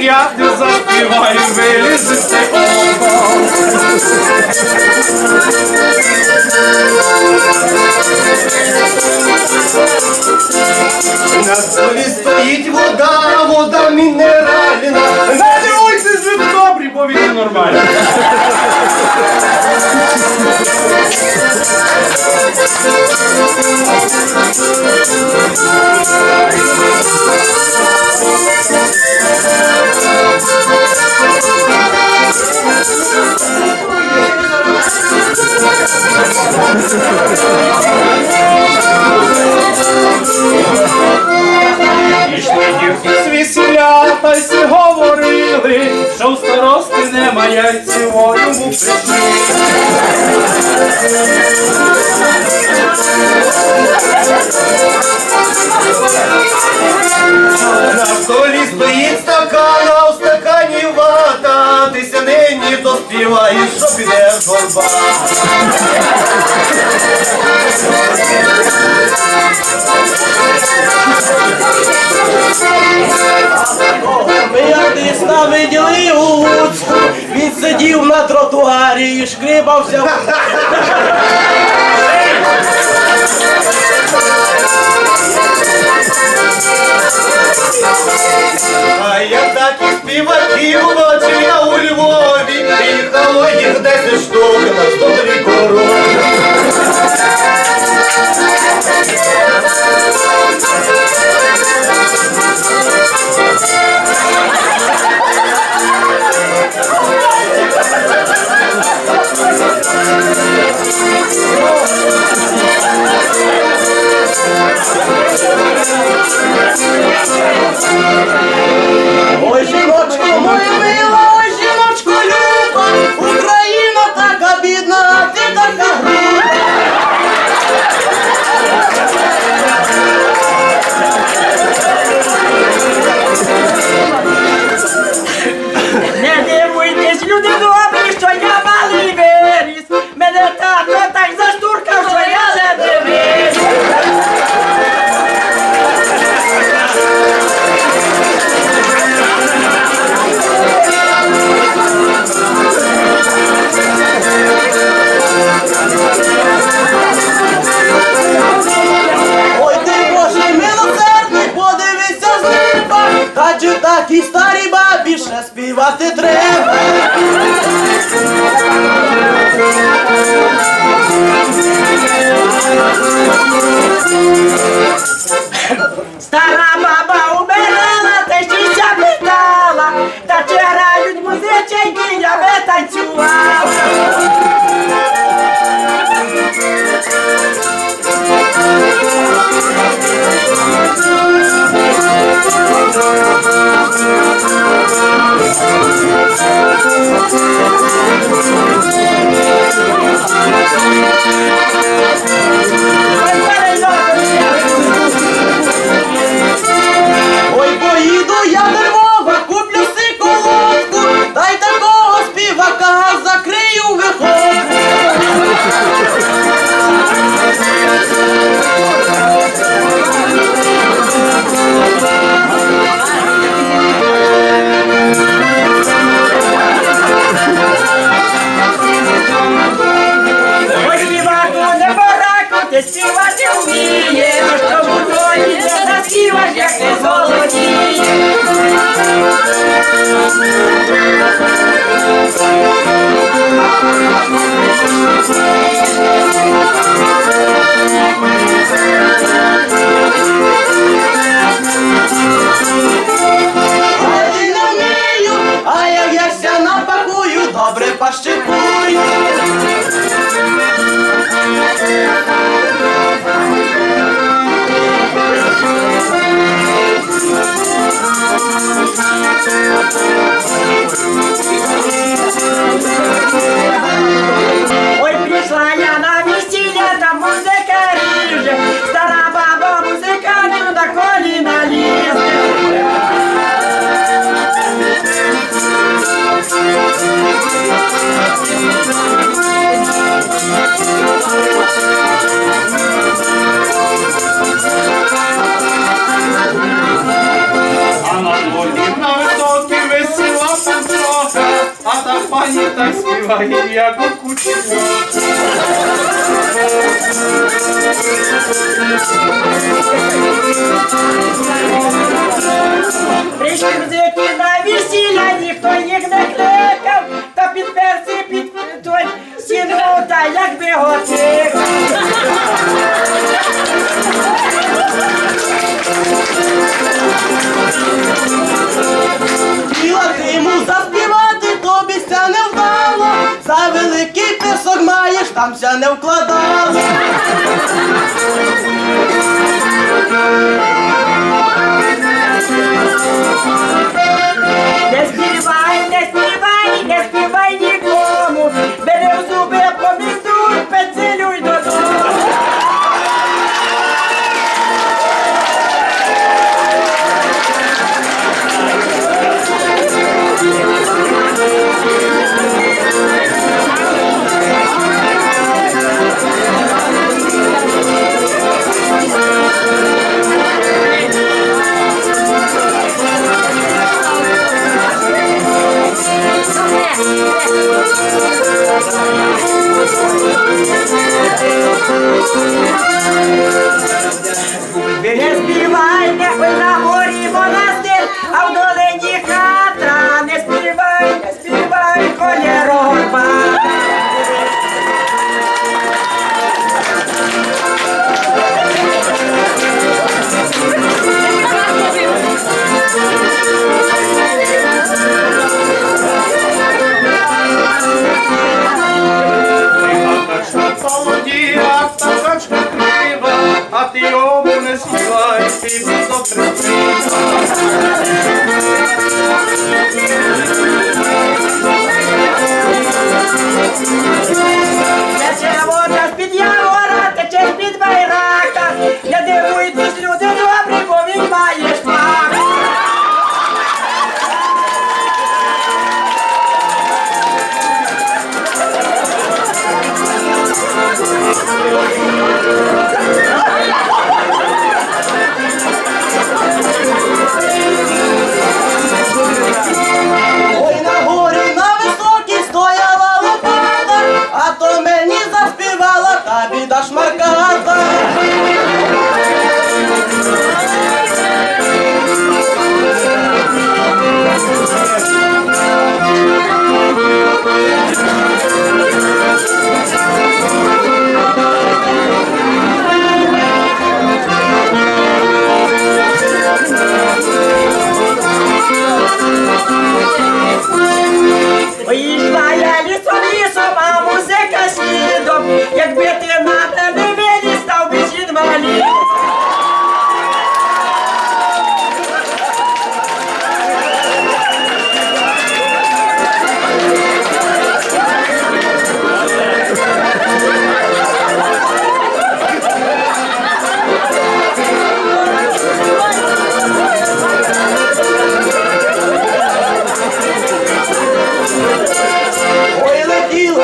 дев'ятий заспіваю, вилізе з цього. На столі стоїть вода, вода мінеральна. Не дивуйся, що добрі, бо він нормальний. я цього йому прийду. На столі стоїть стакан, а в стакані вата, ти сянині доспіваєш, що піде горба. і шкрибався. А я так і співаків бачив я у Львові, того їх десять штук. Співає, як у кучі. Прийшли музики на весілля, ніхто їх не кликав, та підперся під той стіну, та якби готив. Хотіла там ся не вкладало. Не співай, не співай, Не співай,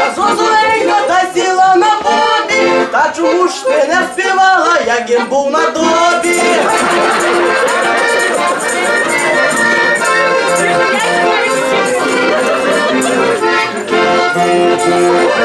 летіла зозуленька та сіла на бобі. Та чому ж ти не співала, як їм був на добі? Їхала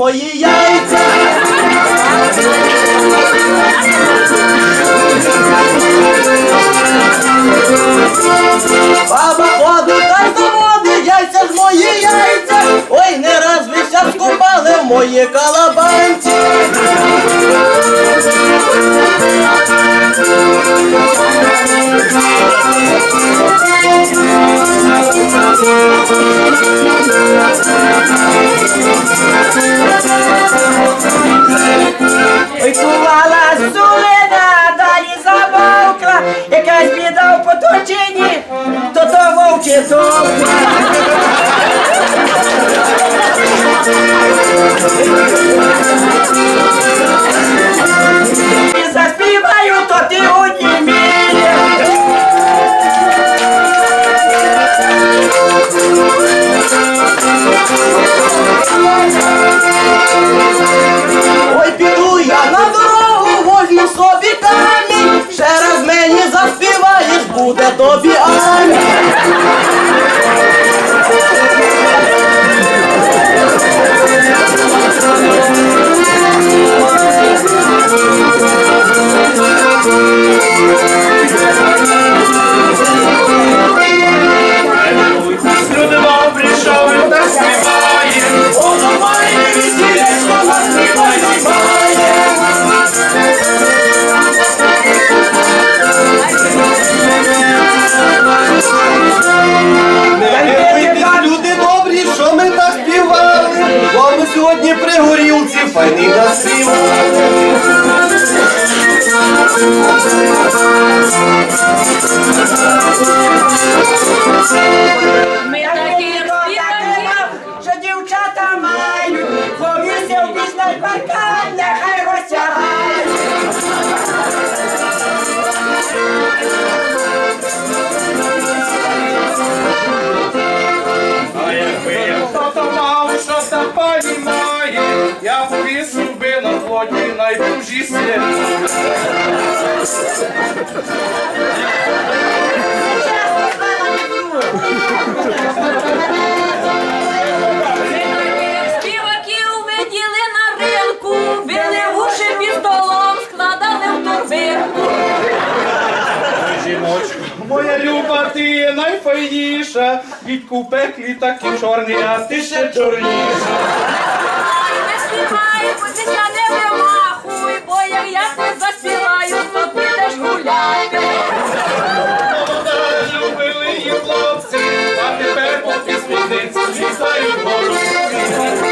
мої яйця. Баба ходить та заводить яйця ж мої яйця. Ой, не раз ви ся скупали в мої калабанці. Thank you. Сьогодні при горілці файний наспівали. Ми такі співаємо. що дівчата мають, комісія в піснях паркан, нехай розтягають. Я повісив на плоті найдужі. Ми таких співаків виділи на ринку, били в уші під столом, складали в торбинку. Моя люба, ти найфайніша, дідьку в пеклі такі чорні, а ти ще чорніша. Не я не вимахуй, бо як я не заспіваю, то підеш гуляти. Любили її хлопці, а тепер по пісмітниці літають по Не